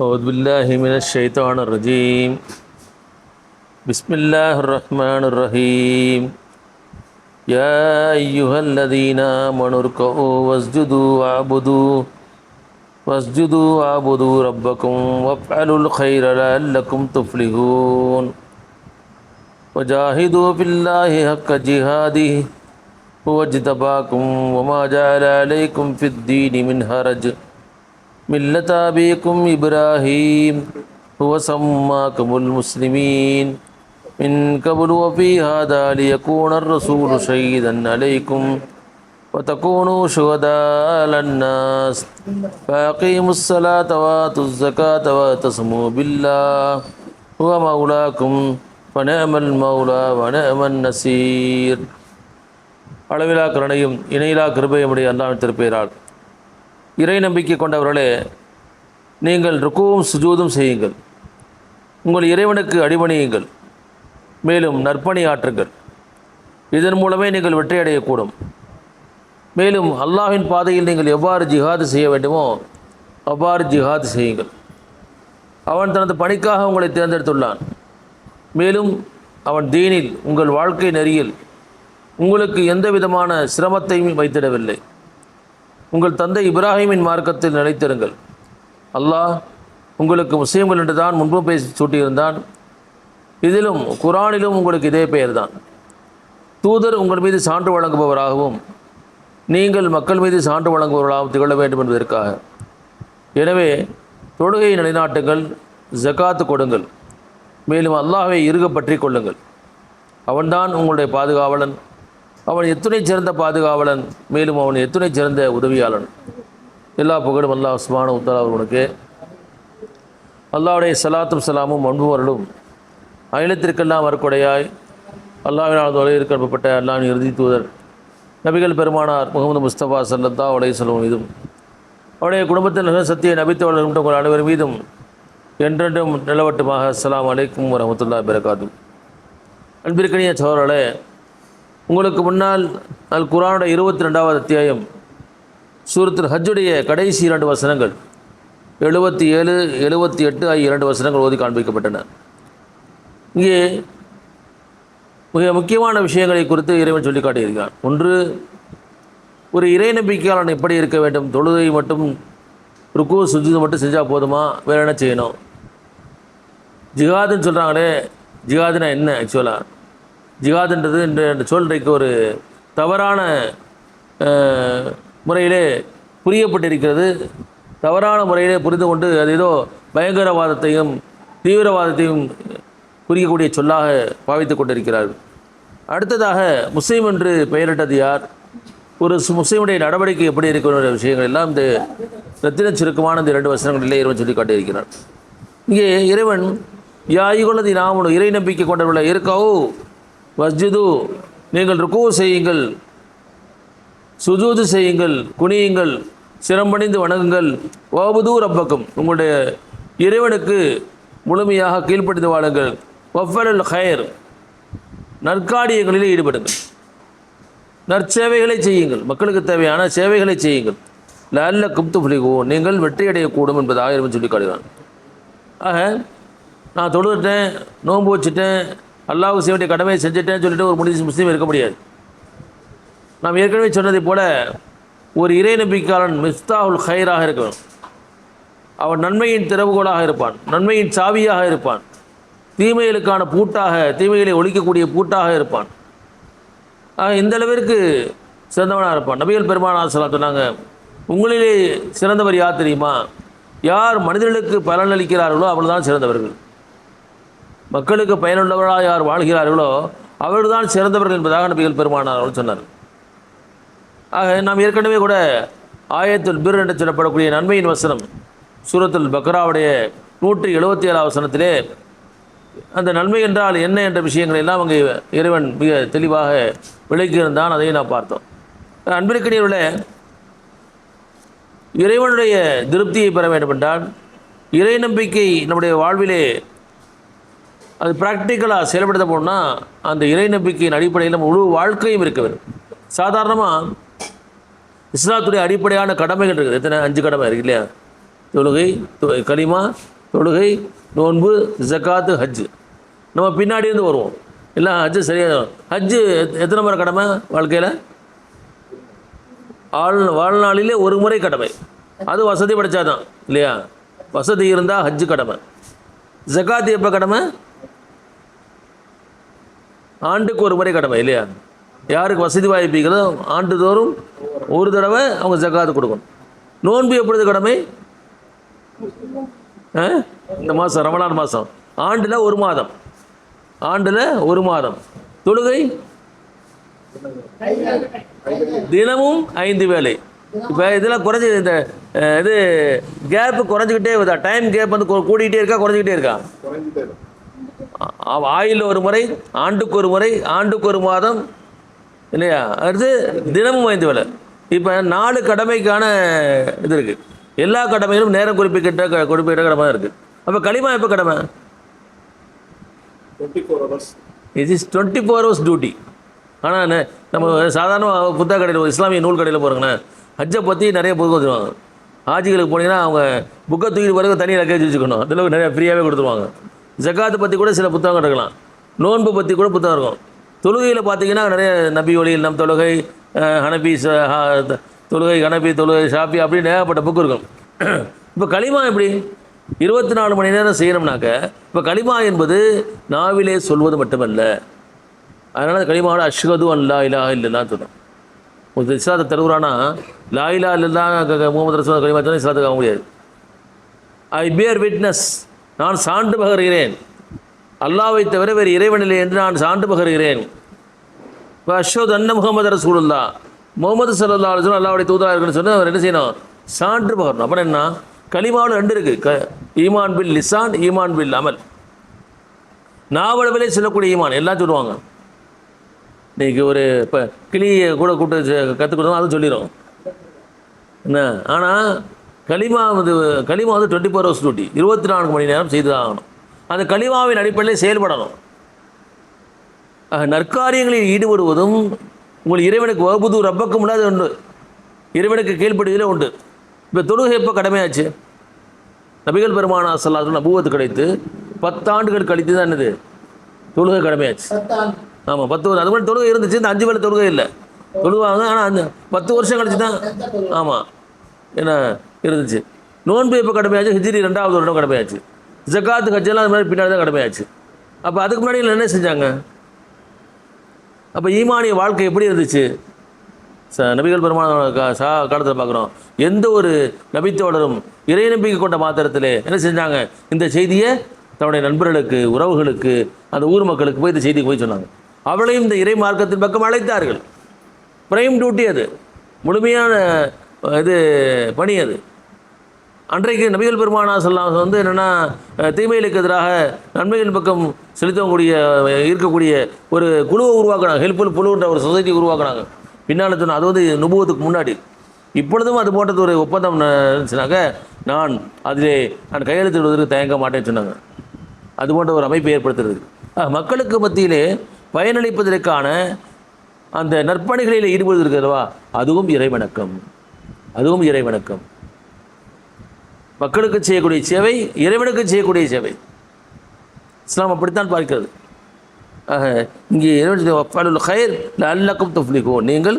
أعوذ بالله من الشيطان الرجيم. بسم الله الرحمن الرحيم. يا أيها الذين آمنوا اركعوا واسجدوا واعبدوا واسجدوا واعبدوا ربكم وافعلوا الخير لعلكم تفلحون. وجاهدوا في الله حق جهاده هو اجتباكم وما جعل عليكم في الدين من حرج. ملة أبيكم إبراهيم هو سماكم المسلمين من قبل وفي هذا ليكون الرسول شهيدا عليكم وتكونوا شهداء على الناس فأقيموا الصلاة وآتوا الزكاة واعتصموا بالله هو مولاكم ونعم المولى ونعم النصير அளவிலா கருணையும் இணையிலா கிருபையுமுடைய அல்லாஹ் திருப்பெயரால் இறை நம்பிக்கை கொண்டவர்களே நீங்கள் ருக்குவும் சுஜூதும் செய்யுங்கள். உங்கள் இறைவனுக்கு அடிபணியுங்கள். மேலும் நற்பணி ஆற்றுங்கள். இதன் மூலமே நீங்கள் வெற்றியடையக்கூடும். மேலும் அல்லாஹின் பாதையில் நீங்கள் எவ்வாறு ஜிஹாது செய்ய வேண்டுமோ அவ்வாறு ஜிஹாது செய்யுங்கள். அவன் தனது பணிக்காக உங்களை தேர்ந்தெடுத்துள்ளான். மேலும் அவன் தீனில் உங்கள் வாழ்க்கை நெறியில் உங்களுக்கு எந்த விதமான சிரமத்தையும் வைத்திடவில்லை. உங்கள் தந்தை இப்ராஹிமின் மார்க்கத்தில் நிலைத்திருங்கள். அல்லாஹ் உங்களுக்கு முஸ்லீம்கள் என்று தான் முன்பு பேசி சூட்டியிருந்தான். இதிலும் குரானிலும் உங்களுக்கு இதே பெயர்தான். தூதர் உங்கள் மீது சான்று வழங்குபவராகவும் நீங்கள் மக்கள் மீது சான்று வழங்குபவர்களாகவும் திகழ வேண்டும் என்பதற்காக. எனவே தொழுகையை நிலைநாட்டுங்கள் ஜகாத்து கொடுங்கள். மேலும் அல்லாஹை இறுக பற்றி கொள்ளுங்கள். அவன்தான் உங்களுடைய பாதுகாவலன். அவன் எத்துணை சிறந்த பாதுகாவலன் மேலும் அவன் எத்துணை சிறந்த உதவியாளன். எல்லா புகழும் அல்லாஹ் உஸ்மான உத்தரா அவர்களுக்கு. அல்லாவுடைய சலாத்தும் சலாமும் அன்புவர்களும் அகிலத்திற்கெல்லாம் வரக்குடையாய் அல்லாவினால் தொலைவிற்கு அனுப்பப்பட்ட அல்லாவின் இறுதி தூதர். நபிகள் பெருமானார் முகமது முஸ்தபா சல்லத்தா அவளை செல்வம் மீதும். அவருடைய குடும்பத்தில் மிக சத்திய நபித்தவர்கள் உங்கள் அனைவர் மீதும். என்றென்றும் நிலவட்டுமாக. அஸ்லாம் அலைக்கும் வரமத்துல்லா பெருக்காதும் அன்பிற்கனிய சோழர்களே உங்களுக்கு முன்னால் அல் குரானுடைய இருபத்தி ரெண்டாவது அத்தியாயம் சூரத்தில் ஹஜ்ஜுடைய கடைசி இரண்டு வசனங்கள் எழுபத்தி ஏழு எழுபத்தி எட்டு ஆகிய இரண்டு வசனங்கள் ஓதி காண்பிக்கப்பட்டன. இங்கே மிக முக்கியமான விஷயங்களை குறித்து இறைவன் சொல்லி காட்டியிருக்கான் ஒன்று ஒரு இறை நம்பிக்கையாளன் எப்படி இருக்க வேண்டும்? தொழுகை மட்டும் ருக்கு சுஜிது மட்டும் செஞ்சால் போதுமா? வேறு என்ன செய்யணும்? ஜிகாதுன்னு சொல்கிறாங்களே ஜிகாதுனா என்ன ஆக்சுவலாக ஜிகாதுன்றது இந்த சொல்றைக்கு ஒரு தவறான முறையிலே புரியப்பட்டிருக்கிறது. தவறான முறையிலே புரிந்து கொண்டு அது ஏதோ பயங்கரவாதத்தையும் தீவிரவாதத்தையும் புரியக்கூடிய சொல்லாக பாவித்து கொண்டிருக்கிறார்கள். அடுத்ததாக முஸ்லீம் என்று பெயரிட்டது யார்? ஒரு முஸ்லீமுடைய நடவடிக்கை எப்படி இருக்கிற விஷயங்கள் எல்லாம் இந்த ரத்தின சுருக்கமான இந்த இரண்டு வசனங்களிலே இறைவன் சொல்லி காட்டியிருக்கிறார். இங்கே இறைவன் யாயுகுலதி நாம் இறை நம்பிக்கை கொண்டவர்களை இருக்கவோ வஸ்ஜுது நீங்கள் ருக்கு செய்யுங்கள் சுஜூது செய்யுங்கள் குனியுங்கள் சிரம்பணிந்து வணங்குங்கள். ஓபுதூ ரப்பக்கும். உங்களுடைய இறைவனுக்கு முழுமையாக கீழ்ப்படிந்து வாழுங்கள். வஃபலல் ஹயர் நற்காரியங்களில் ஈடுபடுங்கள். நற்சேவைகளை செய்யுங்கள். மக்களுக்கு தேவையான சேவைகளை செய்யுங்கள். லல்ல குப்து புலிகுவோம் நீங்கள் வெற்றியடையக்கூடும் என்பதாக இறைவன் சொல்லி காட்டுகிறான். ஆக நான் தொழுதுட்டேன் நோன்பு வச்சுட்டேன் அல்லாஹ் செய்ய வேண்டிய கடமையை செஞ்சுட்டேன்னு சொல்லிட்டு ஒரு முடிஞ்சு முஸ்லீம் இருக்க முடியாது. நாம் ஏற்கனவே சொன்னதை போல ஒரு இறை நம்பிக்கையாளன் மிஸ்தாவுல் ஹைராக இருக்கணும். அவன் நன்மையின் திறவுகோலாக இருப்பான் நன்மையின் சாவியாக இருப்பான் தீமைகளுக்கான பூட்டாக தீமைகளை ஒழிக்கக்கூடிய பூட்டாக இருப்பான். ஆக இந்த அளவிற்கு சிறந்தவனாக இருப்பான். நபிகள் பெருமானா சொல்லலாம் சொன்னாங்க உங்களிலே சிறந்தவர் யார் தெரியுமா? யார் மனிதர்களுக்கு பலன் அளிக்கிறார்களோ தான் சிறந்தவர்கள். மக்களுக்கு பயனுள்ளவர்களாக யார் வாழ்கிறார்களோ அவர்கள்தான் சிறந்தவர்கள் என்பதாக நபிகள் பெருமானார் அவர்கள் சொன்னார் ஆக நாம் ஏற்கனவே கூட ஆயத்துல் பிர் என்று சொல்லப்படக்கூடிய நன்மையின் வசனம் சூரத்துல் பக்ராவுடைய நூற்றி எழுபத்தி ஏழாம் வசனத்திலே அந்த நன்மை என்றால் என்ன என்ற விஷயங்களை எல்லாம் அங்கே இறைவன் மிக தெளிவாக விளக்கியிருந்தான் அதையும் நான் பார்த்தோம். அன்பிற்கினியுள்ள இறைவனுடைய திருப்தியை பெற வேண்டும் என்றால் இறை நம்பிக்கை நம்முடைய வாழ்விலே அது ப்ராக்டிக்கலாக செயல்படுத்த போனால் அந்த இறை நம்பிக்கையின் அடிப்படையில் முழு வாழ்க்கையும் இருக்க வேண்டும். சாதாரணமாக இஸ்லாத்துடைய அடிப்படையான கடமைகள் இருக்குது. எத்தனை? அஞ்சு கடமை இருக்கு இல்லையா? தொழுகை களிமா தொழுகை நோன்பு ஜக்காத்து ஹஜ்ஜு நம்ம பின்னாடி இருந்து வருவோம். இல்லை ஹஜ்ஜு சரியாக ஹஜ்ஜு எத்- எத்தனை முறை கடமை வாழ்க்கையில்? ஆள் வாழ்நாளிலே ஒரு முறை கடமை. அது வசதி படைச்சாதான் இல்லையா? வசதி இருந்தால் ஹஜ்ஜு கடமை. ஜக்காத்து எப்போ கடமை? ஆண்டுக்கு ஒரு முறை கடமை இல்லையா? யாருக்கு வசதி வாய்ப்புகளோ ஆண்டுதோறும் ஒரு தடவை அவங்க ஜக்காத்து கொடுக்கணும். நோன்பு எப்பொழுது கடமை? ஆ? இந்த மாதம் ரமணான் மாதம் ஆண்டில் ஒரு மாதம். ஆண்டில் ஒரு மாதம். தொழுகை? தினமும் ஐந்து வேலை இப்போ இதெல்லாம் குறைஞ்சி இந்த இது கேப்பு குறைஞ்சிக்கிட்டே வருதா? டைம் கேப் வந்து கூட்டிகிட்டே கூடிக்கிட்டே இருக்கா குறைஞ்சிக்கிட்டே இருக்கா. ஆ- ஆயுள் ஒரு முறை ஆண்டுக்கு ஒரு முறை ஆண்டுக்கு ஒரு மாதம் இல்லையா? அடுத்து தினமும் ஐந்து வேலை இப்போ நாலு கடமைக்கான இது இருக்குது எல்லா கடமையிலும் நேரம் குறிப்பிட்ட குறிப்பிட்ட கடமை இருக்குது அப்போ களிமா எப்போ கடமை? இது is twenty four hours duty ஆனால் நம்ம சாதாரண புத்தக கடையில் இஸ்லாமிய நூல் கடையில் போகிறோங்கண்ணே ஹஜ்ஜை பற்றி நிறைய புத்தகம் வச்சுருவாங்க ஹாஜிகளுக்கு போனீங்கன்னா அவங்க புக்கை தூக்கிட்டு பிறகு தனி லக்கேஜ் வச்சுக்கணும். அதில் நிறைய ஃப்ரீயாகவே கொடுத்துருவாங்க. ஜக்காத்து பற்றி கூட சில புத்தகம் இருக்கலாம். நோன்பு பற்றி கூட புத்தகம் இருக்கும். தொழுகையில் பார்த்தீங்கன்னா நிறைய நபி ஒளியில் நம் தொழுகை ஹனபி ச- ஹ- தொழுகை ஹனபி தொழுகை ஷாப்பி அப்படின்னு ஏகப்பட்ட புக்கு இருக்கும். இப்போ களிமா எப்படி? இருபத்தி நாலு மணி நேரம் செய்யணும்னாக்க இப்போ களிமா என்பது நாவிலே சொல்வது மட்டுமல்ல. அதனால் களிமாவோட அஷ்கது அன் லா இலாஹ இல்லல்லா சொல்லணும் ஒரு இஸ்லாத்தை தருவுறானா லா இலா இல்லல்லா முகமது ரசூல் களிமா சொன்னால் இஸ்லாத்துக்கு ஆக முடியாது. ஐ பியர் விட்னஸ் நான் சான்று பகர்கிறேன். அல்லாவை தவிர வேறு இறைவனில்லை என்று நான் சான்று பகர்கிறேன். இப்போ அஷோத் அன்ன முகமது ரசூலுல்லா முகமது சல்லா அலுவலம் அல்லாவுடைய தூதராக இருக்குன்னு சொன்னால் அவர் என்ன செய்யணும்? சான்று பகரணும். அப்புறம் என்ன? களிமாவில் ரெண்டு இருக்குது க ஈமான் பில் லிசான் ஈமான் பில் அமல் நாவளவிலே சொல்லக்கூடிய ஈமான் எல்லாம் சொல்லுவாங்க. இன்றைக்கி ஒரு இப்போ கிளியை கூட கூப்பிட்டு கற்றுக் அதுவும் சொல்லிடும் என்ன? ஆனால் களிமா வந்து களிமா வந்து டுவெண்ட்டி ஃபோர் ஹவர்ஸ் டியூட்டி இருபத்தி நான்கு மணி நேரம் செய்து தான் ஆகணும் அந்த களிமாவின் அடிப்படையில் செயல்படணும். நற்காரியங்களில் ஈடுபடுவதும் உங்கள் இறைவனுக்கு வகுப்புது ரப்பக்கு முடியாது உண்டு இறைவனுக்கு கீழ்ப்படுவதிலே உண்டு. இப்போ தொழுகை எப்போ கடமையாச்சு? நபிகள் பெருமானா சல்லாத்து நபூவத்து கிடைத்து பத்தாண்டுகள் கழித்து தான் என்னது? தொழுகை கடமையாச்சு. ஆமாம் பத்து வருஷம். அது மாதிரி தொழுகை இருந்துச்சு இந்த அஞ்சு வேலை தொழுகை இல்லை. தொழுவாங்க ஆனால் அந்த பத்து வருஷம் கழிச்சு தான் ஆமாம் என்ன இருந்துச்சு. நோன்பு எப்போ கடமையாச்சு? ஹிஜ்ரி ரெண்டாவது வருடம் கடமையாச்சு. ஜக்காத்து ஹஜ்ஜெல்லாம் அது மாதிரி பின்னாடி தான் கடமையாச்சு. அப்போ அதுக்கு முன்னாடி என்ன செஞ்சாங்க? அப்போ ஈமானிய வாழ்க்கை எப்படி இருந்துச்சு? ச நபிகள் பெருமான சா காலத்தில் பார்க்குறோம் எந்த ஒரு நபித்தோடரும் இறை நம்பிக்கை கொண்ட மாத்திரத்திலே என்ன செஞ்சாங்க? இந்த செய்தியை தன்னுடைய நண்பர்களுக்கு உறவுகளுக்கு அந்த ஊர் மக்களுக்கு போய் இந்த செய்திக்கு போய் சொன்னாங்க. அவளையும் இந்த இறை மார்க்கத்தின் பக்கம் அழைத்தார்கள். பிரைம் டியூட்டி அது. முழுமையான இது பணி அது. அன்றைக்கு நபிகள் பெருமானா செல்லாம் வந்து என்னென்னா தீமைகளுக்கு எதிராக நன்மைகள் பக்கம் செலுத்தக்கூடிய இருக்கக்கூடிய ஒரு குழுவை உருவாக்குனாங்க. ஹெல்ப்ஃபுல் குழுன்ற ஒரு சொசைட்டி உருவாக்குனாங்க. பின்னால் சொன்ன அது வந்து நுபுவத்துக்கு முன்னாடி. இப்பொழுதும் அது போன்றது ஒரு ஒப்பந்தம் இருந்துச்சுனாக்க நான் அதிலே நான் கையெழுத்திடுவதற்கு தயங்க மாட்டேன்னு சொன்னாங்க. அது போன்ற ஒரு அமைப்பை ஏற்படுத்துறது. மக்களுக்கு மத்தியிலே பயனளிப்பதற்கான அந்த நற்பணிகளில் ஈடுபடுவதற்கிறவா அதுவும் இறைவணக்கம். அதுவும் இறைவணக்கம். மக்களுக்கு செய்யக்கூடிய சேவை இறைவனுக்கு செய்யக்கூடிய சேவை. இஸ்லாம் அப்படித்தான் பார்க்கிறது. ஆக இங்கே இறைவன் ஹயர் அல்லக்கும் துஃப்லிகோ நீங்கள்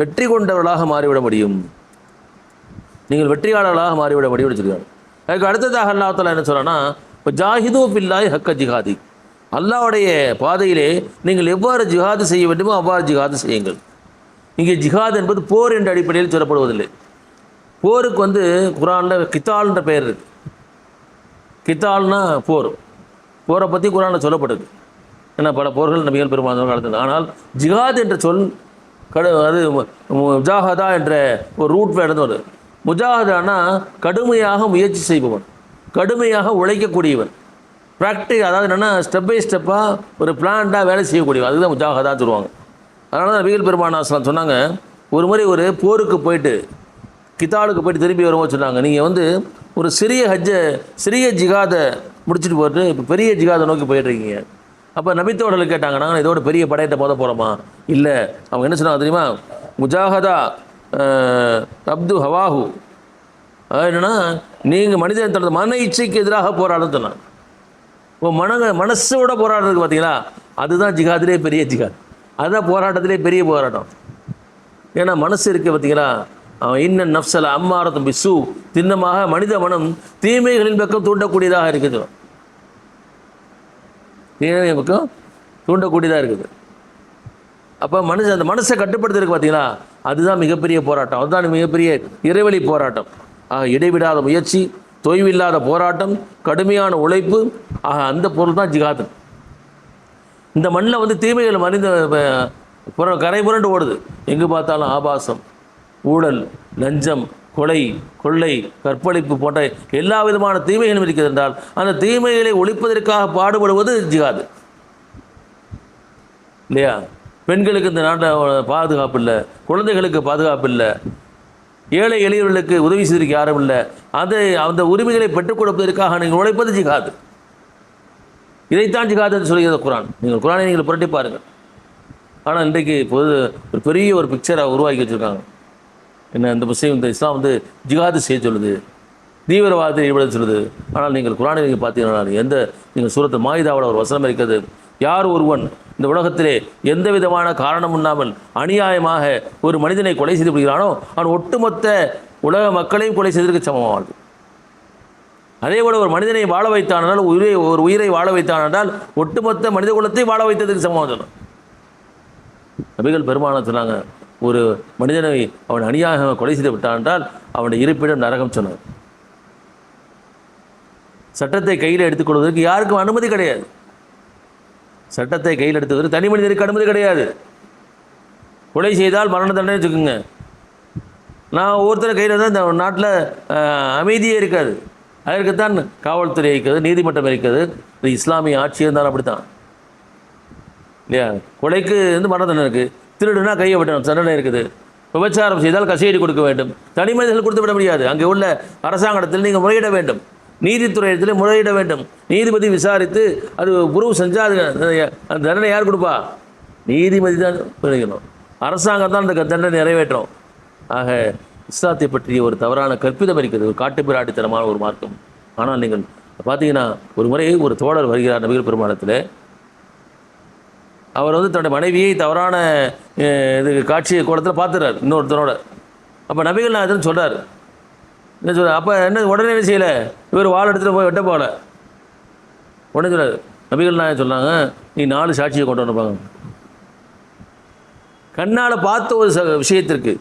வெற்றி கொண்டவர்களாக மாறிவிட முடியும். நீங்கள் வெற்றியாளர்களாக மாறிவிட முடியும்னு சொல்லியிருக்காங்க அதுக்கு அடுத்ததாக அல்லாத்தலா என்ன சொல்கிறேன்னா இப்போ ஜாஹிது பில்லாய் ஹக்க ஜிஹாதி. அல்லாஹ்வுடைய பாதையிலே நீங்கள் எவ்வாறு ஜிஹாது செய்ய வேண்டுமோ அவ்வாறு ஜிஹாது செய்யுங்கள். இங்கே ஜிஹாத் என்பது போர் என்ற அடிப்படையில் சொல்லப்படுவதில்லை. போருக்கு வந்து குரானில் கித்தால்ன்ற பெயர் இருக்குது கித்தால்னா போர். போரை பற்றி குரானில் சொல்லப்படுது ஏன்னா பல போர்கள் நபிகள் பெருமாள் நடந்தது ஆனால் ஜிஹாத் என்ற சொல் கடு அது முஜாஹதா என்ற ஒரு ரூட் வேர்டு வருது முஜாஹதானா கடுமையாக முயற்சி செய்பவன். கடுமையாக உழைக்கக்கூடியவன். ப்ராக்டிக் அதாவது என்னென்னா ஸ்டெப் பை ஸ்டெப்பாக ஒரு பிளான்டாக வேலை செய்யக்கூடியவன். அதுதான் முஜாஹதான்னு சொல்லுவாங்க. அதனால தான் நபிகள் பெருமானாஸ்லாம் சொன்னாங்க ஒரு முறை ஒரு போருக்கு போயிட்டு கித்தாலுக்கு போயிட்டு திரும்பி வரும்போது சொன்னாங்க நீங்கள் வந்து ஒரு சிறிய ஹஜ்ஜை சிறிய ஜிகாதை முடிச்சுட்டு போட்டு இப்போ பெரிய ஜிகாதை நோக்கி போயிட்டுருக்கீங்க அப்போ நபித்தோடர்கள் கேட்டாங்க நாங்கள் இதோட பெரிய படையிட்ட போத போகிறோமா இல்லை. அவங்க என்ன சொன்னாங்க தெரியுமா? முஜாஹதா அப்து ஹவாஹு. என்னென்னா நீங்கள் மனிதன் தனது மன இச்சைக்கு எதிராக போராடும் சொன்னாங்க. இப்போ மனங்க மனசோட போராடுறதுக்கு பார்த்தீங்களா அதுதான் ஜிகாதிலே பெரிய ஜிகாத் அதுதான் போராட்டத்திலே பெரிய போராட்டம். ஏன்னா மனசு இருக்குது பார்த்தீங்களா இன்னன் இன்ன நப்சல அம்மாரத்தும் பிசு திண்ணமாக மனித மனம் தீமைகளின் பக்கம் தூண்டக்கூடியதாக இருக்குது. தீமை பக்கம் தூண்டக்கூடியதாக இருக்குது. அப்போ மனுஷன் அந்த மனசை கட்டுப்படுத்துறதுக்கு பார்த்தீங்களா அதுதான் மிகப்பெரிய போராட்டம். அதுதான் மிகப்பெரிய இறைவழி போராட்டம். ஆக இடைவிடாத முயற்சி தொய்வில்லாத போராட்டம் கடுமையான உழைப்பு ஆக அந்த பொருள் தான் ஜிகாது இந்த மண்ணில் வந்து தீமைகள் மனித கரை புரண்டு ஓடுது. எங்கே பார்த்தாலும் ஆபாசம். ஊழல் லஞ்சம் கொலை கொள்ளை கற்பழிப்பு போன்ற எல்லா விதமான தீமைகளும் இருக்கிறது என்றால் அந்த தீமைகளை ஒழிப்பதற்காக பாடுபடுவது ஜிகாது இல்லையா? பெண்களுக்கு இந்த நாட்டில் பாதுகாப்பு இல்லை குழந்தைகளுக்கு பாதுகாப்பு இல்லை ஏழை எளியவர்களுக்கு உதவி செய்திருக்க யாரும் இல்லை. அதை அந்த உரிமைகளை பெற்றுக் கொடுப்பதற்காக நீங்கள் உழைப்பது ஜிகாது இதைத்தான் ஜிகாது என்று சொல்கிறது குரான். நீங்கள் குரானை நீங்கள் புரட்டி பாருங்கள். ஆனால் இன்றைக்கு பொது ஒரு பெரிய ஒரு பிக்சராக உருவாக்கி வச்சுருக்காங்க. என்ன இந்த முஸ்லீம் இந்த இஸ்லாம் வந்து ஜிகாது செய்ய சொல்லுது. தீவிரவாதத்தை ஈடுபட சொல்லுது. ஆனால் நீங்கள் குரானை நீங்கள் பார்த்தீங்கன்னா எந்த நீங்கள் சூரத்து மாயுதாவோட ஒரு வசனம் இருக்கிறது. யார் ஒருவன் இந்த உலகத்திலே எந்த விதமான காரணம் இல்லாமல் அநியாயமாக ஒரு மனிதனை கொலை செய்து விடுகிறானோ அவன் ஒட்டுமொத்த உலக மக்களையும் கொலை செய்ததற்கு சமமானது. அதே போல ஒரு மனிதனை வாழ வைத்தானால் உயிரை ஒரு உயிரை வாழ வைத்தானால் ஒட்டுமொத்த மனித குலத்தை வாழ வைத்ததுக்கு சமமாக சொன்னான் நபிகள் பெருமானம் சொன்னாங்க ஒரு மனிதனை அவன் அநியாக கொலை செய்து விட்டான் என்றால் அவனுடைய இருப்பிடம் நரகம் சொன்னார். சட்டத்தை கையில் எடுத்துக்கொள்வதற்கு யாருக்கும் அனுமதி கிடையாது. சட்டத்தை கையில் எடுத்துவதற்கு தனி மனிதனுக்கு அனுமதி கிடையாது. கொலை செய்தால் மரண தண்டனை வச்சுக்கோங்க. நான் ஒவ்வொருத்தர் கையில் தான் இந்த நாட்டில் அமைதியே இருக்காது. அதற்குத்தான் காவல்துறை இருக்கிறது நீதிமன்றம் இருக்கிறது. இஸ்லாமிய ஆட்சி இருந்தாலும் அப்படித்தான். இல்லையா? கொலைக்கு வந்து மரண தண்டனை இருக்குது திருடுனா கையை வெட்டணும். தண்டனை இருக்குது. விபச்சாரம் செய்தால் கசையடி கொடுக்க வேண்டும். தனி மனிதர்கள் கொடுத்து விட முடியாது. அங்கே உள்ள அரசாங்கத்தில் நீங்கள் முறையிட வேண்டும். நீதித்துறையத்தில் முறையிட வேண்டும். நீதிபதி விசாரித்து அது உருவு செஞ்சால் அது அந்த தண்டனை யார் கொடுப்பா? நீதிபதி தான் பிரிக்கணும் அரசாங்கம் தான் அந்த தண்டனை நிறைவேற்றும். ஆக இஸ்லாத்தை பற்றிய ஒரு தவறான கற்பிதம் இருக்குது ஒரு காட்டுப்பிராட்டித்தனமான ஒரு மார்க்கம். ஆனால் நீங்கள் பார்த்தீங்கன்னா ஒரு முறை ஒரு தோழர் வருகிறார் நபிகள் பெருமானத்தில். அவர் வந்து தன்னுடைய மனைவியை தவறான இது காட்சி கோலத்தில் பார்த்துறார் இன்னொருத்தனோட. அப்போ நபிகள் நான் சொல்கிறார் என்ன சொல்ற அப்போ என்ன உடனே என்ன செய்யலை? இவர் வாழை எடுத்துகிட்டு போய் வெட்ட போகல. உடனே சொல்றாரு நபிகள் நான் சொன்னாங்க நீ நாலு சாட்சியை கொண்டு வந்துப்பாங்க கண்ணால் பார்த்த ஒரு ச விஷயத்திற்கு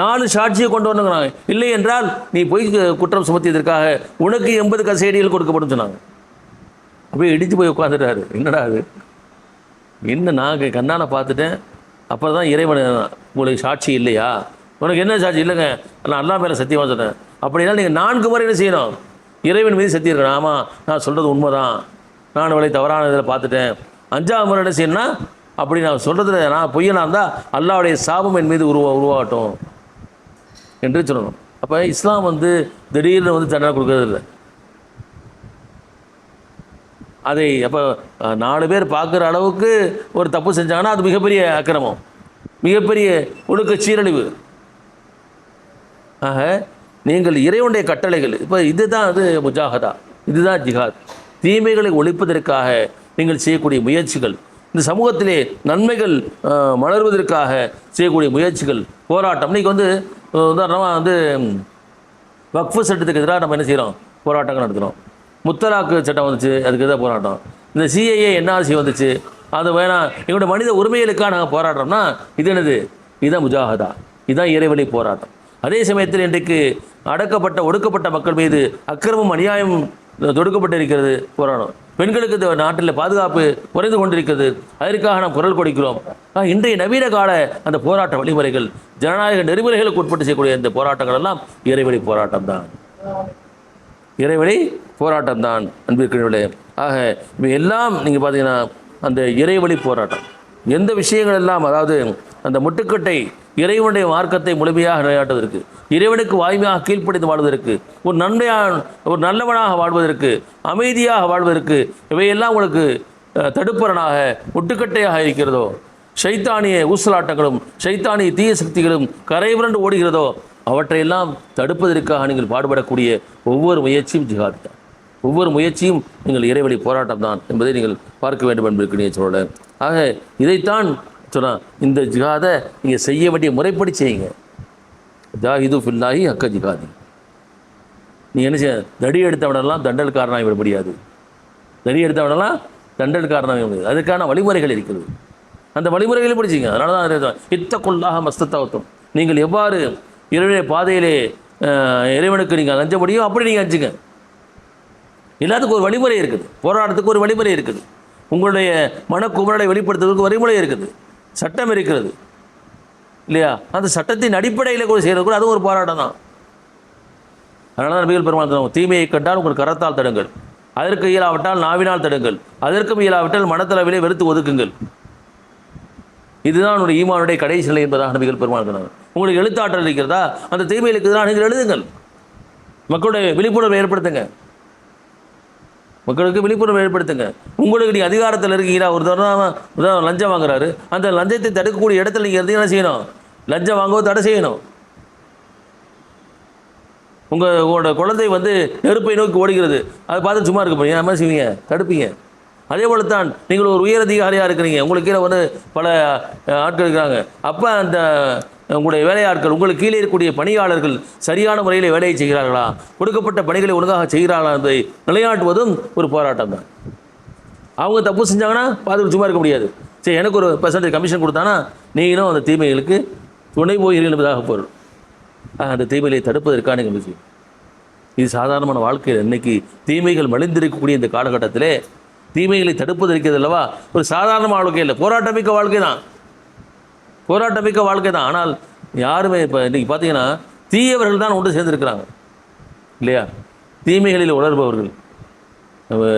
நாலு சாட்சியை கொண்டு வரணுங்கிறாங்க இல்லை என்றால் நீ பொய் குற்றம் சுமத்தியதற்காக உனக்கு எண்பது கசேடிகள் கொடுக்கப்படும் சொன்னாங்க. அப்படியே இடித்து போய் உட்காந்துட்டாரு என்னடா அது என்ன நான் கண்ணால் பார்த்துட்டேன். அப்புறம் தான் இறைவன் உங்களுக்கு சாட்சி இல்லையா? உனக்கு என்ன சாட்சி இல்லைங்க? நான் அல்லா மேலே சத்தியமாக சொன்னேன் அப்படின்னா நீங்கள் நான்கு முறை என்ன செய்யணும்? இறைவன் மீது சத்தியம் இருக்கணும். ஆமாம் நான் சொல்கிறது உண்மைதான். நான் இவளை தவறான இதில் பார்த்துட்டேன். அஞ்சாவது முறை என்ன செய்யணும்னா அப்படி நான் சொல்கிறதுல நான் பொய்யனா இருந்தால் அல்லாவுடைய சாபம் என் மீது உருவா உருவாகட்டும். என்று சொல்லணும். அப்போ இஸ்லாம் வந்து திடீர்னு வந்து தண்டனை கொடுக்கறது இல்லை அதை அப்போ நாலு பேர் பார்க்குற அளவுக்கு ஒரு தப்பு செஞ்சாங்கன்னா அது மிகப்பெரிய அக்கிரமம். மிகப்பெரிய ஒழுக்க சீரழிவு. ஆக நீங்கள் இறைவனுடைய கட்டளைகள் இப்போ இதுதான் அது முஜாஹதா இதுதான் ஜிஹாத். தீமைகளை ஒழிப்பதற்காக நீங்கள் செய்யக்கூடிய முயற்சிகள் இந்த சமூகத்திலே நன்மைகள் மலர்வதற்காக செய்யக்கூடிய முயற்சிகள் போராட்டம். இன்றைக்கி வந்து உதாரணமாக வந்து வக்ஃபு சட்டத்துக்கு எதிராக நம்ம என்ன செய்கிறோம் போராட்டங்கள் நடத்துகிறோம் முத்தலாக்கு சட்டம் வந்துச்சு அதுக்கு தான் போராட்டம். இந்த சிஏஏ என்ஆர்சி வந்துச்சு. அது வேணாம் எங்களோட மனித உரிமைகளுக்காக நாங்கள் போராடுறோம்னா இது என்னது? இதுதான் முஜாஹதா. இதுதான் இறைவழி போராட்டம். அதே சமயத்தில் இன்றைக்கு அடக்கப்பட்ட ஒடுக்கப்பட்ட மக்கள் மீது அக்கிரமம் அநியாயம் தொடுக்கப்பட்டிருக்கிறது போராடும் பெண்களுக்கு இந்த நாட்டில் பாதுகாப்பு குறைந்து கொண்டிருக்கிறது. அதற்காக நாம் குரல் கொடுக்கிறோம். இன்றைய நவீன கால அந்த போராட்ட வழிமுறைகள் ஜனநாயக நெறிமுறைகளுக்கு உட்பட்டு செய்யக்கூடிய இந்த போராட்டங்கள் எல்லாம் இறைவழி போராட்டம் தான் இறைவழி போராட்டம் தான் அன்பிற்குரியவர்களே ஆக இவை எல்லாம் நீங்கள் பார்த்தீங்கன்னா அந்த இறைவழி போராட்டம். எந்த விஷயங்கள் எல்லாம் அதாவது அந்த முட்டுக்கட்டை இறைவனுடைய மார்க்கத்தை முழுமையாக நிலையாட்டுவதற்கு இறைவனுக்கு வாய்மையாக கீழ்ப்படிந்து வாழ்வதற்கு ஒரு நன்மையாக ஒரு நல்லவனாக வாழ்வதற்கு அமைதியாக வாழ்வதற்கு இவையெல்லாம் உங்களுக்கு தடுப்பரனாக முட்டுக்கட்டையாக இருக்கிறதோ சைத்தானிய ஊசலாட்டங்களும் சைத்தானிய தீய சக்திகளும் கரைபுரண்டு ஓடுகிறதோ அவற்றையெல்லாம் தடுப்பதற்காக நீங்கள் பாடுபடக்கூடிய ஒவ்வொரு முயற்சியும் ஜிஹாத் தான். ஒவ்வொரு முயற்சியும் நீங்கள் இறைவழி போராட்டம் தான் என்பதை நீங்கள் பார்க்க வேண்டும் என்பதற்கு சொல்ல. ஆக இதைத்தான் சொன்னால் இந்த ஜிஹாதை நீங்கள் செய்ய வேண்டிய முறைப்படி செய்யுங்க. ஜாஹிது ஃபில்லாஹி ஹக்க ஜிஹாதி. நீ என்ன செய்ய தடி எடுத்தவனெல்லாம் தண்டல்காரனாக விட முடியாது. தடி எடுத்தவனெல்லாம் தண்டல்காரனாக முடியாது. அதுக்கான வழிமுறைகள் இருக்கிறது. அந்த வழிமுறைகளை படிச்சிங்க அதனால தான் இத்தக்குள்ளாக மஸ்தத்தாவத்தம் நீங்கள் எவ்வாறு இறைவனுடைய பாதையிலே இறைவனுக்கு நீங்கள் அஞ்ச முடியும் அப்படி நீங்கள் அஞ்சுங்க. எல்லாத்துக்கும் ஒரு வழிமுறை இருக்குது. போராட்டத்துக்கு ஒரு வழிமுறை இருக்குது. உங்களுடைய மனக்குமரலை வெளிப்படுத்துவதற்கு வழிமுறை இருக்குது. சட்டம் இருக்கிறது. இல்லையா? அந்த சட்டத்தின் அடிப்படையில் கூட செய்கிறது கூட அதுவும் ஒரு போராட்டம் தான். அதனால தான் நபிகள் பெருமாள் தீமையை கண்டால் உங்கள் கரத்தால் தடுங்கள். அதற்கு இயலாவிட்டால் நாவினால் தடுங்கள். அதற்கும் இயலாவிட்டால் மனத்தளவிலே வெறுத்து ஒதுக்குங்கள். இதுதான் உங்களுடைய ஈமானுடைய கடைசி நிலை என்பதாக நபிகள் பெருமாள் சொன்னாங்க. உங்களுக்கு எழுத்தாற்றல் இருக்கிறதா? அந்த தீமைகளுக்கு எதிராக நீங்கள் எழுதுங்கள். மக்களுடைய விழிப்புணர்வை ஏற்படுத்துங்க. மக்களுக்கு விழிப்புணர்வு ஏற்படுத்துங்க. உங்களுக்கு நீ அதிகாரத்தில் இருக்கீங்களா ஒரு தடவை உதாரணம் லஞ்சம் வாங்குறாரு. அந்த லஞ்சத்தை தடுக்கக்கூடிய இடத்துல நீங்கள் இருந்து என்ன செய்யணும்? லஞ்சம் வாங்குவது தடை செய்யணும். உங்கள் உங்களோட குழந்தை வந்து நெருப்பை நோக்கி ஓடுகிறது. அதை பார்த்து சும்மா இருக்க போறீங்க. என்ன செய்வீங்க? தடுப்பீங்க. அதே போல தான் நீங்கள் ஒரு உயர் அதிகாரியாக இருக்கிறீங்க. உங்களுக்கு கீழே வந்து பல ஆட்கள் இருக்கிறாங்க. அப்போ அந்த உங்களுடைய வேலையாட்கள் உங்களுக்கு கீழே இருக்கக்கூடிய பணியாளர்கள் சரியான முறையில் வேலையை செய்கிறார்களா? கொடுக்கப்பட்ட பணிகளை ஒழுங்காக செய்கிறார்களா என்பதை நிலைநாட்டுவதும் ஒரு போராட்டம் தான். அவங்க தப்பு செஞ்சாங்கன்னா பார்த்துட்டு சும்மா இருக்க முடியாது. சரி எனக்கு ஒரு பர்சன்டேஜ் கமிஷன் கொடுத்தானா நீங்களும் அந்த தீமைகளுக்கு துணை போகிறீர்கள் என்பதாக பொருள். அந்த தீமைகளை தடுப்பதற்கான நீங்கள் இது சாதாரணமான வாழ்க்கையில் இன்றைக்கி தீமைகள் மலிந்திருக்கக்கூடிய இந்த காலகட்டத்திலே தீமைகளை தடுப்பது அல்லவா ஒரு சாதாரண வாழ்க்கை இல்லை போராட்டமிக்க வாழ்க்கை தான். போராட்டமிக்க வாழ்க்கை தான். ஆனால் யாருமே இப்போ இன்றைக்கி பார்த்தீங்கன்னா தீயவர்கள் தான் ஒன்று சேர்ந்துருக்கிறாங்க. இல்லையா? தீமைகளில் உணர்பவர்கள்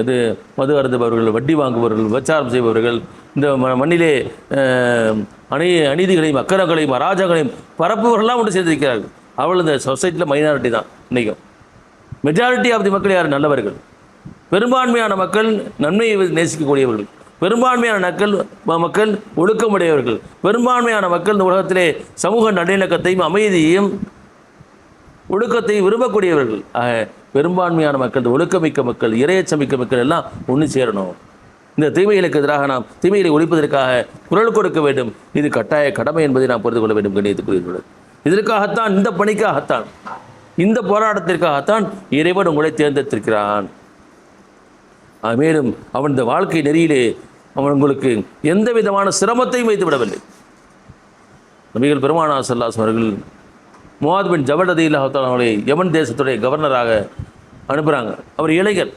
இது மது அருந்துபவர்கள் வட்டி வாங்குபவர்கள் விபச்சாரம் செய்பவர்கள் இந்த மண்ணிலே அணி அநீதிகளையும் அக்கறங்களையும் அராஜகங்களையும் பரப்புவர்கள்லாம் ஒன்று சேர்ந்திருக்கிறார்கள். அவள் இந்த சொசைட்டியில் மைனாரிட்டி தான் இன்றைக்கும் மெஜாரிட்டி ஆஃப் தி மக்கள் யார்? நல்லவர்கள். பெரும்பான்மையான மக்கள் நன்மையை நேசிக்கக்கூடியவர்கள். பெரும்பான்மையான மக்கள் மக்கள் ஒழுக்கமுடையவர்கள். பெரும்பான்மையான மக்கள் இந்த உலகத்திலே சமூக நல்லிணக்கத்தையும் அமைதியையும் ஒழுக்கத்தை விரும்பக்கூடியவர்கள். ஆக பெரும்பான்மையான மக்கள் இந்த ஒழுக்கமிக்க மக்கள் இரையச்சமிக்க மக்கள் எல்லாம் ஒன்று சேரணும். இந்த தீமைகளுக்கு எதிராக நாம் தீமைகளை ஒழிப்பதற்காக குரல் கொடுக்க வேண்டும். இது கட்டாய கடமை என்பதை நாம் புரிந்து கொள்ள வேண்டும் கண்ணியத்துக்குரியவர்கள். இதற்காகத்தான் இந்த பணிக்காகத்தான் இந்த போராட்டத்திற்காகத்தான் இறைவன் உங்களை தேர்ந்தெடுத்திருக்கிறான். மேலும் அவன் இந்த வாழ்க்கை நெறியிலே உங்களுக்கு எந்த விதமான சிரமத்தையும் வைத்து விடவில்லை நபிகள் பெருமானா சல்லாஸ் அவர்கள் முவாத் பின் ஜபல் ரதி அவர்களை யமன் தேசத்துடைய கவர்னராக அனுப்புகிறாங்க அவர் இளைஞர்.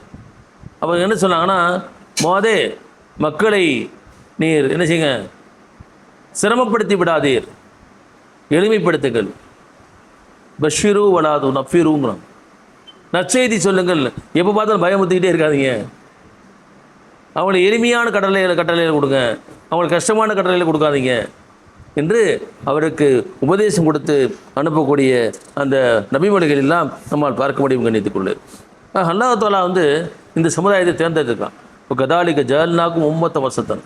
அவர் என்ன சொன்னாங்கன்னா மோதே மக்களை நீர் என்ன செய்யுங்க? சிரமப்படுத்தி விடாதீர். எளிமைப்படுத்துங்கள். பஷீரு வலாது நஃபீருங்கிறோம் நற்செய்தி சொல்லுங்கள். எப்போ பார்த்தாலும் பயமுறுத்திக்கிட்டே இருக்காதீங்க. அவங்களை எளிமையான கடலை கட்டளையில் கொடுங்க. அவங்களுக்கு கஷ்டமான கடலையில் கொடுக்காதீங்க. என்று அவருக்கு உபதேசம் கொடுத்து அனுப்பக்கூடிய அந்த நபிமொழிகள் எல்லாம் நம்மால் பார்க்க முடியும் கண்ணியத்துக்குள்ளே அல்லாஹ் வந்து இந்த சமுதாயத்தை தேர்ந்தெடுத்திருக்கான். இப்போ கதாலிக்க ஜல்நாக்கும் உம்மத்த வசத்தன்.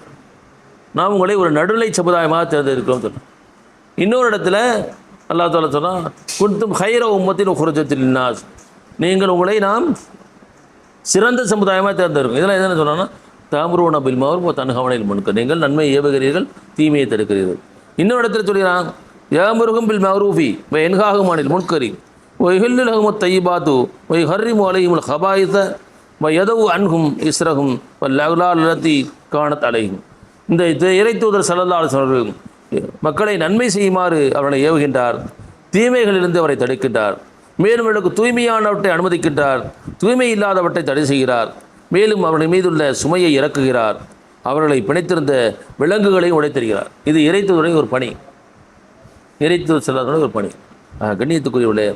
நாம் உங்களை ஒரு நடுநிலை சமுதாயமாக தேர்ந்தெடுக்கிறோம் சொன்னோம் இன்னொரு இடத்துல அல்லாஹ் தாலா சொன்னால் குன்தும் ஹைர உம்மத்தின் குரஜத்தில் நாஸ் நீங்கள் உங்களை நாம் சிறந்த சமுதாயமாக தேர்ந்தெடுக்கும் இதெல்லாம் என்ன சொன்னோன்னா தாமரூன பில் மவர் தன்ஹவனில் முன்க நீங்கள் நன்மை ஏவுகிறீர்கள் தீமையை தடுக்கிறீர்கள். இன்னொரு இடத்துல சொல்கிறான் ஏமருகும் பில் மவரூஃபி என்காகுமானில் முன்கரி ஒய்ஹில்லு லஹுமத் தையிபாத்து ஒய் ஹர்ரி அலைஹிமுல் ஹபாயித எதவு அன்கும் இஸ்ரகும் லகுலாலத்தி காணத் அலையும் இந்த இது இறை தூதர் சல்லல்லாஹு மக்களை நன்மை செய்யுமாறு அவனை ஏவுகின்றார் தீமைகளிலிருந்து அவரை தடுக்கின்றார். மேலும் தூய்மையானவற்றை அனுமதிக்கின்றார் தூய்மை இல்லாதவற்றை தடை செய்கிறார். மேலும் அவர்கள் மீதுள்ள சுமையை இறக்குகிறார். அவர்களை பிணைத்திருந்த விலங்குகளையும் உடைத்தருகிறார் இது இறைத்துவருடைய ஒரு பணி. இறைத்து செல்லாதவருடைய ஒரு பணி. கண்ணியத்துக்குரியவர்களே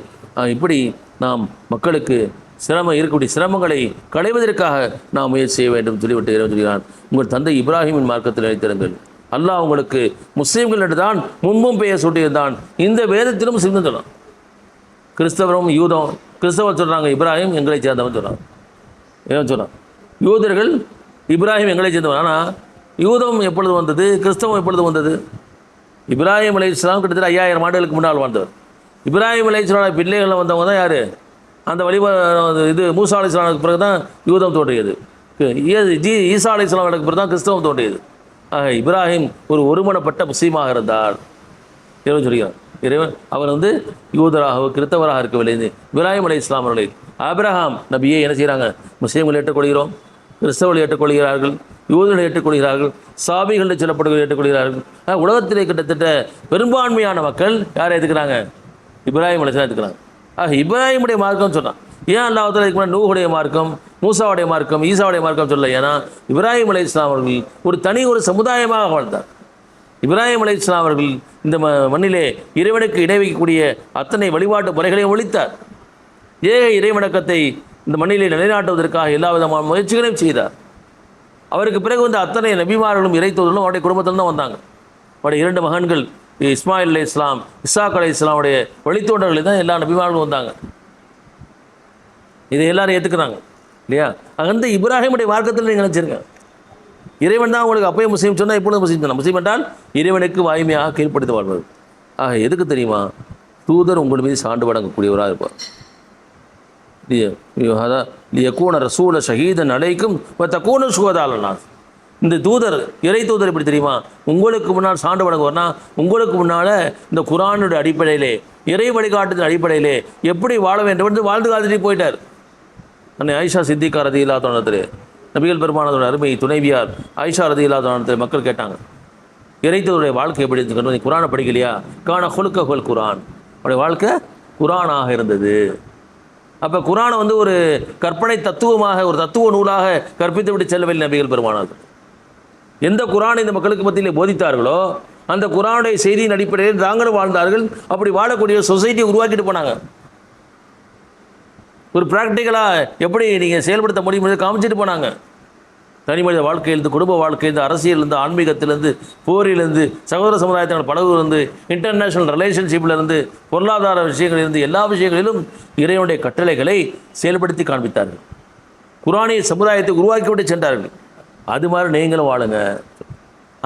இப்படி நாம் மக்களுக்கு சிரமம் இருக்கக்கூடிய சிரமங்களை களைவதற்காக நாம் முயற்சி செய்ய வேண்டும் சொல்லிவிட்டு சொல்கிறான். உங்கள் தந்தை இப்ராஹிமின் மார்க்கத்தில் நினைத்திருங்கள் அல்லாஹ் உங்களுக்கு முஸ்லீம்கள் என்று தான் முன்பும் பெயர் சூட்டியிருந்தான். இந்த வேதத்திலும் சிந்து சொல்லலாம் கிறிஸ்தவரும் யூதம் கிறிஸ்தவம் சொல்கிறாங்க இப்ராஹிம் எங்களை சேர்ந்தவன் சொல்கிறான் ஏன் சொன்னான் யூதர்கள் இப்ராஹிம் எங்களை சேர்ந்தவர். ஆனால் யூதம் எப்பொழுது வந்தது? கிறிஸ்தவம் எப்பொழுது வந்தது? இப்ராஹிம் அலை இஸ்லாம் கிட்டத்தட்ட ஐயாயிரம் ஆண்டுகளுக்கு முன்னால் வந்தவர் இப்ராஹிம் அலைஹிஸ்ஸலாமுடைய பிள்ளைகளில் வந்தவங்க தான் யார்? அந்த வழிபா இது மூசா அலைஹிஸ்ஸலாமுக்கு பிறகு தான் யூதம் தோன்றியது. ஜி ஈசா இஸ்லாம் பிறகு தான் கிறிஸ்தவம் தோன்றியது. ஆக இப்ராஹிம் ஒரு ஒருமனப்பட்ட முஸ்லீமாக இருந்தார். இறைவன் சொல்கிறார் இறைவன் அவர் வந்து யூதராகவோ கிறித்தவராக இருக்கவில்லை இப்ராஹிம் அலி இஸ்லாம் அவர்களை அப்ரஹாம் நபியை என்ன செய்கிறாங்க முஸ்லீம்கள் ஏற்றுக்கொள்கிறோம். கிறிஸ்தவர்கள் ஏற்றுக்கொள்கிறார்கள் யூதர்கள் ஏற்றுக்கொள்கிறார்கள் சாபிகள் என்று சொல்லப்படுகிற ஏற்றுக்கொள்கிறார்கள். உலகத்திலே கிட்டத்தட்ட பெரும்பான்மையான மக்கள் யாரை ஏற்றுக்கிறாங்க இப்ராஹிம் அலை ஏற்றுக்கிறாங்க ஆக இப்ராஹிமுடைய மார்க்கம் சொன்னான். ஏன் அல்லாஹத்தில் இதுக்கு முன்னாடி மார்க்கம் மூசாவுடைய மார்க்கம் ஈசாவுடைய மார்க்கம் சொல்லல? ஏன்னா இப்ராஹிம் அலி இஸ்லாம் அவர்கள் ஒரு தனி ஒரு சமுதாயமாக வாழ்ந்தார். இப்ராஹிம் அலி இஸ்லாம் அவர்கள் இந்த ம மண்ணிலே இறைவனுக்கு இணை வைக்கக்கூடிய அத்தனை வழிபாட்டு முறைகளையும் ஒழித்தார். ஏக இறைவணக்கத்தை இந்த மண்ணிலே நிலைநாட்டுவதற்காக எல்லா விதமான முயற்சிகளையும் செய்தார். அவருக்கு பிறகு வந்து அத்தனை நபிமார்களும் இறைத்தோதலும் அவருடைய குடும்பத்தில் தான் வந்தாங்க. அவருடைய இரண்டு மகன்கள் இஸ்மாயில் அலி இஸ்லாம் இசாக் அலி இஸ்லாமுடைய வழித்தோன்றர்கள் தான் எல்லா நபிமார்களும் வந்தாங்க. இதை எல்லாரும் ஏற்றுக்கிறாங்க இல்லையா? அந்த இப்ராஹிமுடைய மார்க்கத்தில் நீங்கள் நினச்சிருங்க. இறைவன் தான் உங்களுக்கு அப்பயும் முஸ்லீம் சொன்னால் இப்பொழுது முஸ்லீம் சொன்னால் முஸ்லீம் என்றால் இறைவனுக்கு வாய்மையாக கீழ்ப்படுத்தி வாழ்வது ஆக எதுக்கு தெரியுமா? தூதர் உங்கள் மீது சான்று வழங்கக்கூடியவராக இருப்பார். அதான் யக்கூன ரசூல ஷஹீதன் அலைக்கும் தக்கூன சுகதாலனாஸ் இந்த தூதர் இறை தூதர் எப்படி தெரியுமா? உங்களுக்கு முன்னால் சான்று வழங்குவார்னா உங்களுக்கு முன்னால் இந்த குரானுடைய அடிப்படையிலே இறை வழிகாட்டுதல் அடிப்படையிலே எப்படி வாழ வேண்டும் என்று வாழ்ந்து காத்துட்டு போயிட்டார். அன்னை ஆயிஷா சித்திகா ரதி இல்லாதவனத்தில் நபிகள் பெருமானதோட அருமை துணைவியார் ஐஷா ரதி இல்லாதவனத்தில் மக்கள் கேட்டாங்க இறைத்தவருடைய வாழ்க்கை எப்படி இருந்துக்கணும் நீ குரானை படிக்கலையா? காண ஹொலுக்க ஹொல் குரான். அவருடைய வாழ்க்கை குரானாக இருந்தது. அப்போ குரானை வந்து ஒரு கற்பனை தத்துவமாக ஒரு தத்துவ நூலாக கற்பித்து விட்டு செல்லவில்லை நபிகள் பெருமானார். எந்த குரானை இந்த மக்களுக்கு மத்தியிலே போதித்தார்களோ அந்த குரானுடைய செய்தியின் அடிப்படையில் தாங்களும் வாழ்ந்தார்கள். அப்படி வாழக்கூடிய சொசைட்டியை உருவாக்கிட்டு போனாங்க. ஒரு ப்ராக்டிக்கலாக எப்படி நீங்கள் செயல்படுத்த முடியும் காமிச்சிட்டு போனாங்க. தனி மனித வாழ்க்கையிலிருந்து குடும்ப வாழ்க்கையிலிருந்து அரசியலிருந்து ஆன்மீகத்திலிருந்து போரிலிருந்து சகோதர சமுதாயத்தினர் பழகுலேருந்து இன்டர்நேஷனல் ரிலேஷன்ஷிப்லேருந்து பொருளாதார விஷயங்களிலிருந்து எல்லா விஷயங்களிலும் இறைவனுடைய கட்டளைகளை செயல்படுத்தி காண்பித்தார்கள். குரானிய சமுதாயத்தை உருவாக்கிவிட்டு சென்றார்கள். அது மாதிரி நீங்களும் வாழுங்க.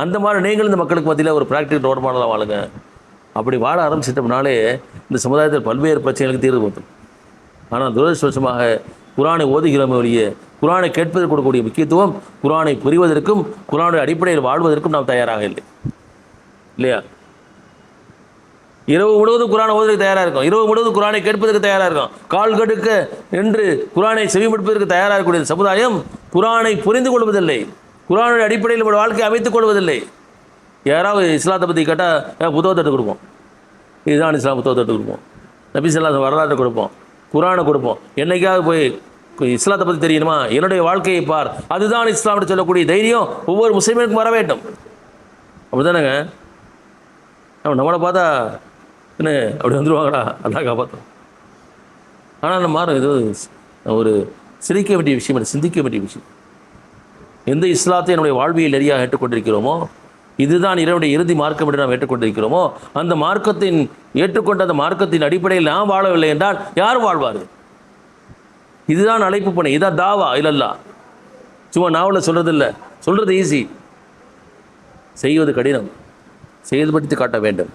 அந்த மாதிரி நீங்களும் இந்த மக்களுக்கு மத்தியில் ஒரு ப்ராக்டிக்கல் ரோட் மாடலாக வாழுங்க. அப்படி வாழ ஆரம்பிச்சிட்டோம்னாலே இந்த சமுதாயத்தில் பல்வேறு பிரச்சனைகளுக்கு தீர்வு வந்துடும். ஆனால் துரதிருஷ்டவசமாக குரானை ஓதுகிறோமே ஒழிய குரானை கேட்பதற்கு கொடுக்கக்கூடிய முக்கியத்துவம் குரானை புரிவதற்கும் குரானுடைய அடிப்படையில் வாழ்வதற்கும் நாம் தயாராக இல்லை. இல்லையா? இரவு முழுவதும் குரானை ஓதுவதற்கு தயாராக இருக்கும் இரவு முழுவதும் குரானை கேட்பதற்கு தயாராக இருக்கும் கால் கடுக்க என்று குரானை செவிமடுப்பதற்கு தயாராக இருக்கக்கூடிய சமுதாயம் குரானை புரிந்து கொள்வதில்லை. குரானுடைய அடிப்படையில் நம்முடைய வாழ்க்கையை அமைத்துக் கொள்வதில்லை. யாராவது இஸ்லாத்தை பற்றி கேட்டால் புத்தகத்தை எடுத்து கொடுப்போம்? இதுதான் இஸ்லாம் புத்தகத்தை எடுத்து கொடுப்போம். நபி சொல்லாத வரலாற்றை கொடுப்போம். குரானை கொடுப்போம். என்னைக்காவது போய் இஸ்லாத்தை பற்றி தெரியணுமா? என்னுடைய வாழ்க்கையை பார். அதுதான் இஸ்லாம்னு சொல்லக்கூடிய தைரியம் ஒவ்வொரு முஸ்லீமுக்கும் வர வேண்டும். அப்படிதானேங்க அவன் நம்மளை பார்த்தா என்ன அப்படி வந்துடுவாங்கடா அதான் காப்பாற்றும் ஆனால் நம்ம மாறும் இது ஒரு சிரிக்க வேண்டிய விஷயம். சிந்திக்க வேண்டிய விஷயம். எந்த இஸ்லாத்தை என்னுடைய வாழ்வியல் நெறியாக ஏற்றுக்கொண்டிருக்கிறோமோ இதுதான் இறைவனுடைய இறுதி மார்க்கம் என்று நாம் ஏற்றுக்கொண்டிருக்கிறோமோ? அந்த மார்க்கத்தின் ஏற்றுக்கொண்ட அந்த மார்க்கத்தின் அடிப்படையில் நாம் வாழவில்லை என்றால் யார் வாழ்வார்கள் இதுதான் அழைப்பு பணி. இதான் தாவா இல்லல்லா சும்மா நாவலில் சொல்கிறது சொல்கிறது ஈஸி செய்வது கடினம். செயல்படுத்தி காட்ட வேண்டும்.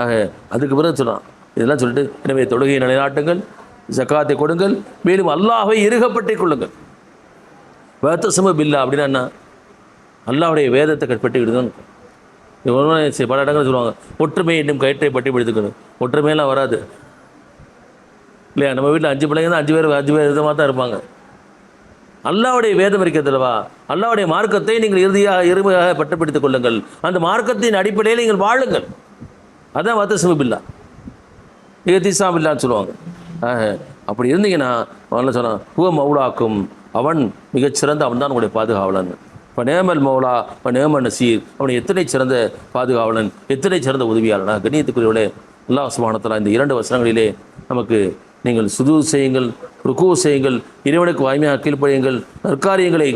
ஆக அதுக்கு பிறகு சொல்கிறான் இதெல்லாம் சொல்லிட்டு எனவே தொழுகையை நிலைநாட்டுங்கள் ஜக்காத்தை கொடுங்கள் மேலும் அல்லாஹை இறுகப்பற்றிக் கொள்ளுங்கள். வேத்தசம பில்லா அப்படின்னா என்ன? அல்லாஹ்வுடைய வேதத்தை கற்பட்டுக்கிடுதான் பல இடங்கள் சொல்லுவாங்க. ஒற்றுமை இன்னும் கயிற்றை பட்டி பிடித்துக்கணும் ஒற்றுமையெல்லாம் வராது. இல்லையா? நம்ம வீட்டில் அஞ்சு பிள்ளைங்க தான் அஞ்சு பேர் அஞ்சு பேர் விதமாக தான் இருப்பாங்க. அல்லாவுடைய வேதம் இருக்கிறதுலவா அல்லாவுடைய மார்க்கத்தை நீங்கள் இறுதியாக இருமையாக பட்டப்படுத்திக் கொள்ளுங்கள். அந்த மார்க்கத்தின் அடிப்படையில் நீங்கள் வாழுங்கள். அதான் வத்தசம பில்லா. ஏத்திசா பில்லான்னு சொல்லுவாங்க. ஆக, அப்படி இருந்தீங்கன்னா அவன் சொன்னான் ஹுவ மௌலாக்கும். அவன் மிகச்சிறந்த அவன் தான் உங்களுடைய பாதுகாவலன். இப்போ நேமல் மௌலா இப்போ நேம நசீர் அவன் எத்தனை சிறந்த பாதுகாவலன் எத்தனை சிறந்த உதவியாளனா? கண்ணியத்துக்குரியவளே எல்லா சுபானத்தலா இந்த இரண்டு வசனங்களிலே நமக்கு நீங்கள் சுது செய்யுங்கள் ருக்கு செய்யுங்கள் இறைவனுக்கு வாய்மையாக கீழ்ப்படியுங்கள் நற்காரியங்களை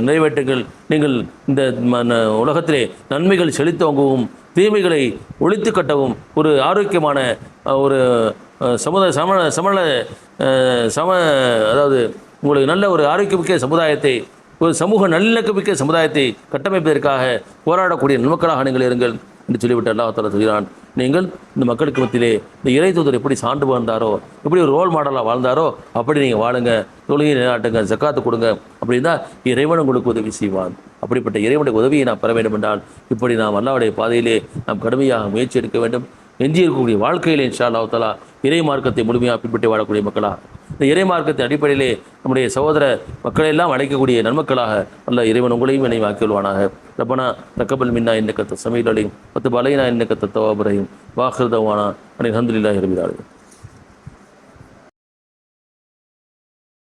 நிறைவேற்றுங்கள். நீங்கள் இந்த ம- ந- உலகத்திலே நன்மைகள் செழித்தோங்கவும் தீமைகளை ஒழித்து கட்டவும் ஒரு ஆரோக்கியமான ஒரு சமுதாய சம சமண சம அதாவது உங்களுக்கு நல்ல ஒரு ஆரோக்கியமிக்க சமுதாயத்தை ஒரு சமூக நல்லிணக்கமிக்க சமுதாயத்தை கட்டமைப்பதற்காக போராடக்கூடிய நன்மக்களாக நீங்கள் இருங்கள் என்று சொல்லிவிட்டு அல்லாஹ் சொல்கிறான். நீங்கள் இந்த மக்களுக்கு மத்தியிலே இந்த இறை தூதர் எப்படி சான்று வாழ்ந்தாரோ எப்படி ஒரு ரோல் மாடலாக வாழ்ந்தாரோ அப்படி நீங்கள் வாழுங்க. தொழுகை நிலைநாட்டுங்க ஜக்காத்து கொடுங்க. அப்படின்னா இறைவன் உங்களுக்கு உதவி செய்வான். அப்படிப்பட்ட இறைவனுடைய உதவியை நாம் பெற வேண்டும் என்றால் இப்படி நாம் அல்லாவுடைய பாதையிலே நாம் கடுமையாக முயற்சி எடுக்க வேண்டும். எஞ்சி இருக்கக்கூடிய வாழ்க்கையிலே இன்ஷா அல்லாஹ் இறை மார்க்கத்தை முழுமையாக பின்பற்றி வாழக்கூடிய மக்களாக இந்த இறை மார்க்கத்தின் அடிப்படையிலே நம்முடைய சகோதர மக்களை எல்லாம் அழைக்கக்கூடிய நன்மக்களாக நல்ல இறைவன் உங்களையும் என்னை வாக்கியுள்வானாக ரப்பனா தக்கபல் மின்னா என்ன சமீல் அலையும் பத்து பலையினா என்ன தத்தவாபரையும் வாஹிருதவானா அனை ஹந்துலில்லாஹி ரபில் ஆலமீன்.